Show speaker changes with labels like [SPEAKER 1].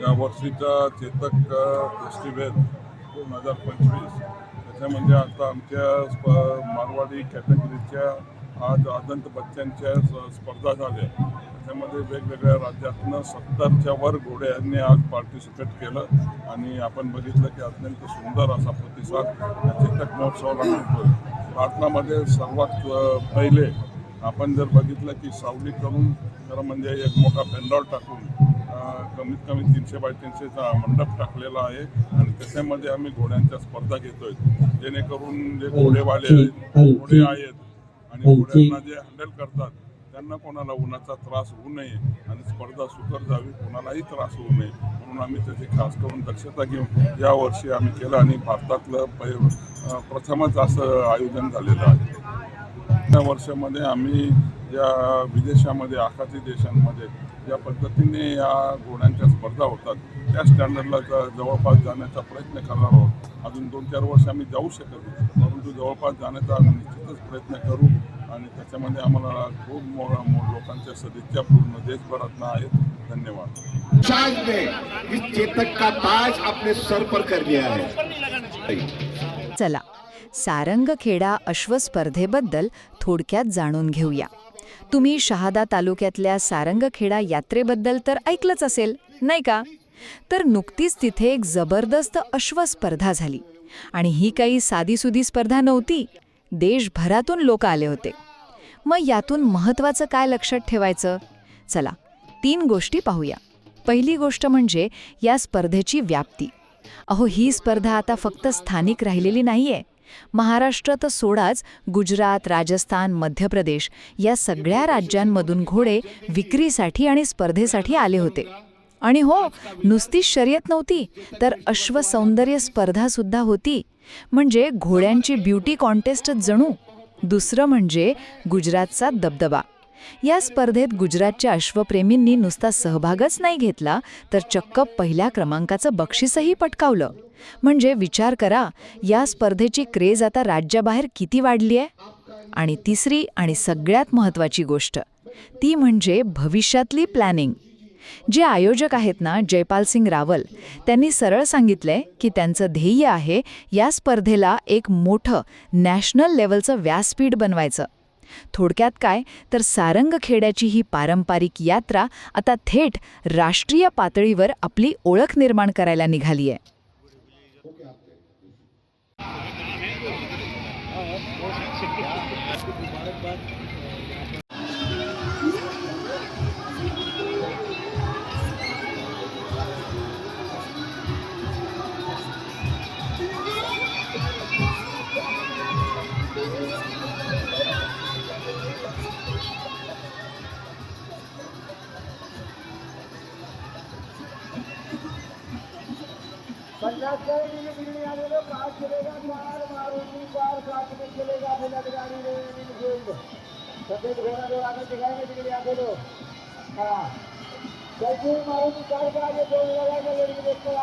[SPEAKER 1] या वर्षीचा चेतक फेस्टिवल दोन हजार पंचवीस. त्याच्यामध्ये म्हणजे आता आमच्या स्प मारवाडी कॅटेगरीच्या आज अदंत बच्चांच्या स्पर्धा झाल्या. त्याच्यामध्ये वेगवेगळ्या राज्यातनं सत्तरच्या वर घोड्यांनी आज पार्टिसिपेट केलं आणि आपण बघितलं की अत्यंत सुंदर असा प्रतिसाद या चेतक महोत्सवाला मिळतो भारतामध्ये सर्वात पहिले आपण जर बघितलं की सावली करून खरं म्हणजे एक मोठा पेंडॉल टाकून कमीत कमी तीनशे बाय तीनशेचा मंडप टाकलेला आहे आणि त्याच्यामध्ये आम्ही घोड्यांच्या स्पर्धा घेतोय. जेणेकरून जे घोडेवाले आहेत घोडे आहेत आणि घोड्यांना जे हँडल करतात त्यांना कोणाला उन्हाचा त्रास होऊ नये आणि स्पर्धा सुकर जावी कोणालाही त्रास होऊ नये म्हणून आम्ही त्याची खास करून दक्षता घेऊन या वर्षी आम्ही केलं आणि भारतातलं पहि प्रथमच असं आयोजन झालेलं आहे. या वर्षामध्ये आम्ही या विदेशामध्ये आखाती देशांमध्ये ज्या पद्धतीने या घोड्यांच्या स्पर्धा होतात त्या स्टँडर्डला जवळपास जाण्याचा प्रयत्न करणार आहोत. अजून दोन चार वर्ष आम्ही जाऊ शकत परंतु जवळपास जाण्याचा आम्ही निश्चितच प्रयत्न करू आणि त्याच्यामध्ये आम्हाला खूप लोकांच्या सदिच्छा पूर्ण देशभरातनं आहेत. धन्यवाद.
[SPEAKER 2] शाह ने इस चेतक का ताज अपने सर पर कर लिया है.
[SPEAKER 3] चला सारंगखेडा अश्व स्पर्धेबद्दल थोडक्यात जाणून घेऊया. तुम्ही शहादा तालुक्यातल्या सारंगखेडा यात्रेबद्दल तर ऐकलंच असेल नाही का? तर नुकतीच तिथे एक जबरदस्त अश्व स्पर्धा झाली आणि ही काही साधीसुधी स्पर्धा नव्हती देशभरातून लोक आले होते. मग यातून महत्त्वाचं काय लक्षात ठेवायचं? चला तीन गोष्टी पाहूया. पहिली गोष्ट म्हणजे या स्पर्धेची व्याप्ती. अहो ही स्पर्धा आता फक्त स्थानिक राहिलेली नाहीये. महाराष्ट्र तर सोडाच गुजरात राजस्थान मध्य प्रदेश या सगळ्या राज्यांमधून घोडे विक्रीसाठी आणि स्पर्धेसाठी आले होते. आणि हो नुसती शर्यत नव्हती तर अश्वसौंदर्य स्पर्धासुद्धा होती. म्हणजे घोड्यांची ब्युटी कॉन्टेस्टच जणू. दुसरं म्हणजे गुजरातचा दबदबा. या स्पर्धेत गुजरातच्या अश्वप्रेमींनी नुसता सहभागच नाही घेतला तर चक्क पहिल्या क्रमांकाचं बक्षीसही पटकावलं. म्हणजे विचार करा या स्पर्धेची क्रेज आता राज्याबाहेर किती वाढली आहे आणि तिसरी आणि सगळ्यात महत्त्वाची गोष्ट ती म्हणजे भविष्यातली प्लॅनिंग. जे आयोजक आहेत ना जयपाल सिंग रावल त्यांनी सरळ सांगितलंय की त्यांचं ध्येय आहे या स्पर्धेला एक मोठं नॅशनल लेवलचं व्यासपीठ बनवायचं. थोडक्यात काय? तर सारंगखेड्याची ही पारंपरिक यात्रा आता थेट राष्ट्रीय पातळीवर आपली ओळख निर्माण करायला निघाली आहे
[SPEAKER 4] पचास करोड़ बिजली आने लो पार चलेगा पार मारुति पार साथ में चलेगा बुलेट गाड़ी रे गोल्ड सफेद घोड़ा जो आगे दिखाएंगे बिजली आगे लो हाँ. कैसे मारुति कार के आगे दो लगा के लड़की देख कर